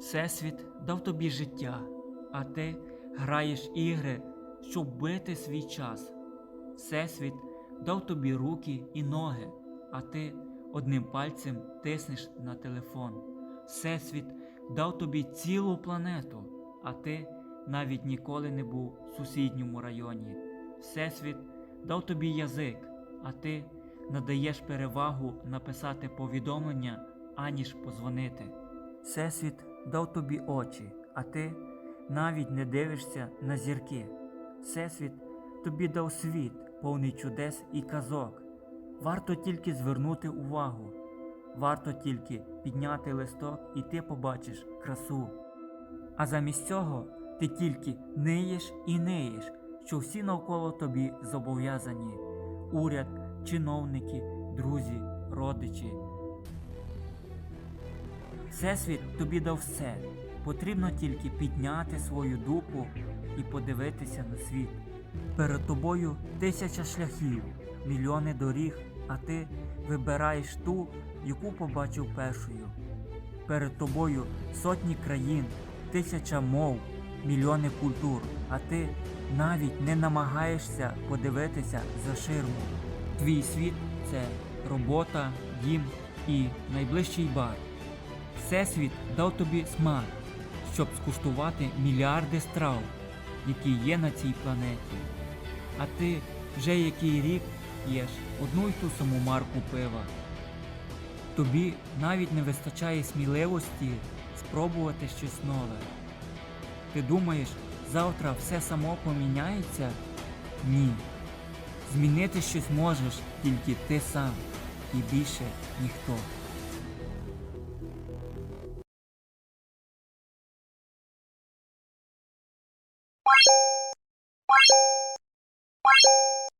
Всесвіт дав тобі життя, а ти граєш ігри, щоб бити свій час. Всесвіт дав тобі руки і ноги, а ти одним пальцем тиснеш на телефон. Всесвіт дав тобі цілу планету, а ти навіть ніколи не був в сусідньому районі. Всесвіт дав тобі язик, а ти надаєш перевагу написати повідомлення, аніж позвонити. Всесвіт дав тобі очі, а ти навіть не дивишся на зірки. Всесвіт тобі дав світ, повний чудес і казок. Варто тільки звернути увагу, варто тільки підняти листок і ти побачиш красу. А замість цього ти тільки ниєш і ниєш, що всі навколо тобі зобов'язані уряд, чиновники, друзі, родичі. Всесвіт тобі дав все. Потрібно тільки підняти свою дупу і подивитися на світ. Перед тобою тисяча шляхів, мільйони доріг, а ти вибираєш ту, яку побачив першою. Перед тобою сотні країн, тисяча мов, мільйони культур, а ти навіть не намагаєшся подивитися за ширму. Твій світ це робота, дім і найближчий бар. Всесвіт дав тобі смак, щоб скуштувати мільярди страв, які є на цій планеті. А ти вже який рік п'єш одну й ту саму марку пива. Тобі навіть не вистачає сміливості спробувати щось нове. Ти думаєш, завтра все само поміняється? Ні. Змінити щось можеш тільки ти сам і більше ніхто. バシン!